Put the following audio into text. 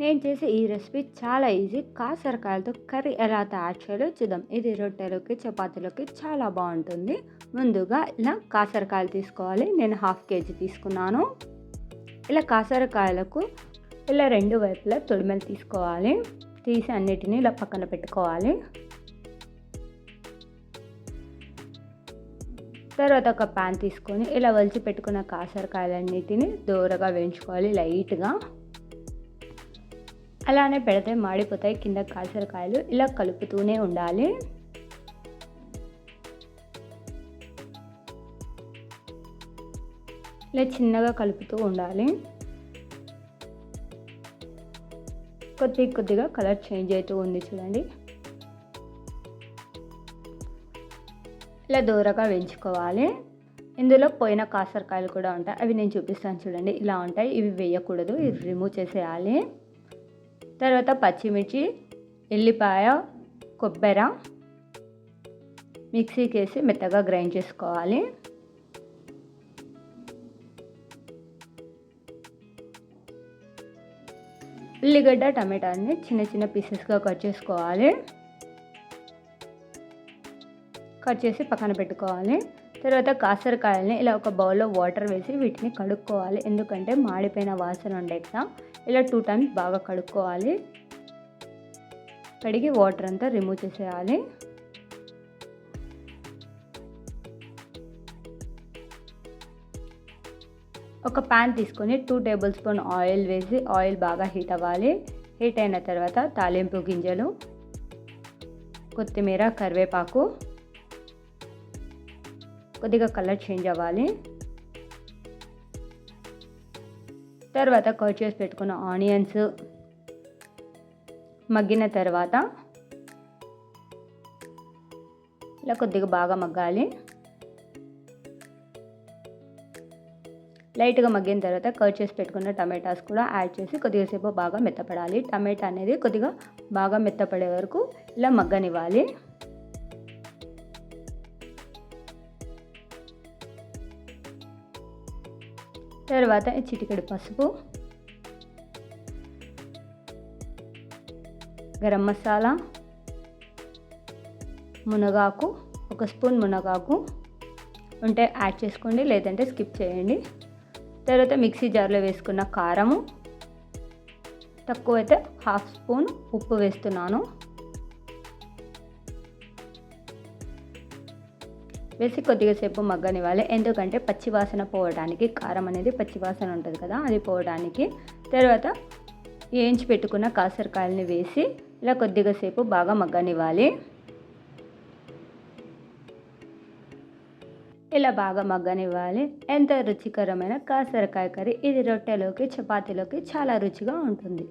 నేను చేసే ఈ రెసిపీ చాలా ఈజీ. కాసరకాయలతో కర్రీ ఎలా తయారు చేయాలో చూద్దాం. ఇది రొట్టెలోకి చపాతీలోకి చాలా బాగుంటుంది. ముందుగా ఇలా కాసరకాయలు తీసుకోవాలి. నేను హాఫ్ కేజీ తీసుకున్నాను. ఇలా కాసరకాయలకు ఇలా రెండు వైపులా తొడిమెలు తీసుకోవాలి. తీసి అన్నిటిని ఇలా పక్కన పెట్టుకోవాలి. తర్వాత ఒక ప్యాన్ తీసుకొని ఇలా వలిచి పెట్టుకున్న కాసరకాయలన్నిటిని దూరగా వేయించుకోవాలి లైట్గా. అలానే పెడితే మాడిపోతాయి. కింద కాసరకాయలు ఇలా కలుపుతూనే ఉండాలి. ఇలా చిన్నగా కలుపుతూ ఉండాలి. కొద్ది కొద్దిగా కలర్ చేంజ్ అవుతూ ఉంది చూడండి. ఇలా దూరగా వేయించుకోవాలి. ఇందులో పోయిన కాసరకాయలు కూడా ఉంటాయి. అవి నేను చూపిస్తాను చూడండి. ఇలా ఉంటాయి. ఇవి వేయకూడదు. ఇవి రిమూవ్ చేసేయాలి. తర్వాత పచ్చిమిర్చి ఎల్లిపాయ కొబ్బరి మిక్సీకి వేసి మెత్తగా గ్రైండ్ చేసుకోవాలి. ఉల్లిగడ్డ టమాటాని చిన్న చిన్న పీసెస్గా కట్ చేసుకోవాలి. కట్ చేసి పక్కన పెట్టుకోవాలి. తర్వాత కాసరకాయలని ఇలా ఒక బౌల్లో వాటర్ వేసి వీటిని కడుక్కోవాలి. ఎందుకంటే మాడిపోయిన వాసన ఉండే కదా. ఇలా టూ టైమ్స్ బాగా కడుక్కోవాలి. కడిగి వాటర్ అంతా రిమూవ్ చేసేయాలి. ఒక ప్యాన్ తీసుకొని టూ టేబుల్ స్పూన్ ఆయిల్ వేసి ఆయిల్ బాగా హీట్ అవ్వాలి. హీట్ అయిన తర్వాత తాలింపు గింజలు కొత్తిమీర కరివేపాకు కొద్దిగా కలర్ చేంజ్ అవ్వాలి. తర్వాత కట్ చేసి పెట్టుకున్న ఆనియన్స్ మగ్గిన తర్వాత ఇలా కొద్దిగా బాగా మగ్గాలి. లైట్గా మగ్గిన తర్వాత కట్ చేసి పెట్టుకున్న టమాటాస్ కూడా యాడ్ చేసి కొద్దిగా సేపు బాగా మెత్తపడాలి. టమాటా అనేది కొద్దిగా బాగా మెత్తపడే వరకు ఇలా మగ్గనివ్వాలి. తర్వాత చిటికెడు పసుపు గరం మసాలా మునగాకు ఒక స్పూన్ మునగాకు ఉంటే యాడ్ చేసుకోండి లేదంటే స్కిప్ చేయండి. తర్వాత మిక్సీ జార్లో వేసుకున్న కారము తక్కువైతే హాఫ్ స్పూన్ ఉప్పు వేస్తున్నాను. వేసి కొద్దిగా సేపు మగ్గనివ్వాలి. ఎందుకంటే పచ్చివాసన పోవడానికి కారం అనేది పచ్చివాసన ఉంటుంది కదా అది పోవడానికి. తర్వాత వేయించి పెట్టుకున్న కాసరకాయలని వేసి ఇలా కొద్దిగా సేపు బాగా మగ్గనివ్వాలి. ఇలా బాగా మగ్గనివ్వాలి. ఎంత రుచికరమైన కాసరకాయ కర్రీ. ఇది రొట్టెలోకి చపాతీలోకి చాలా రుచిగా ఉంటుంది.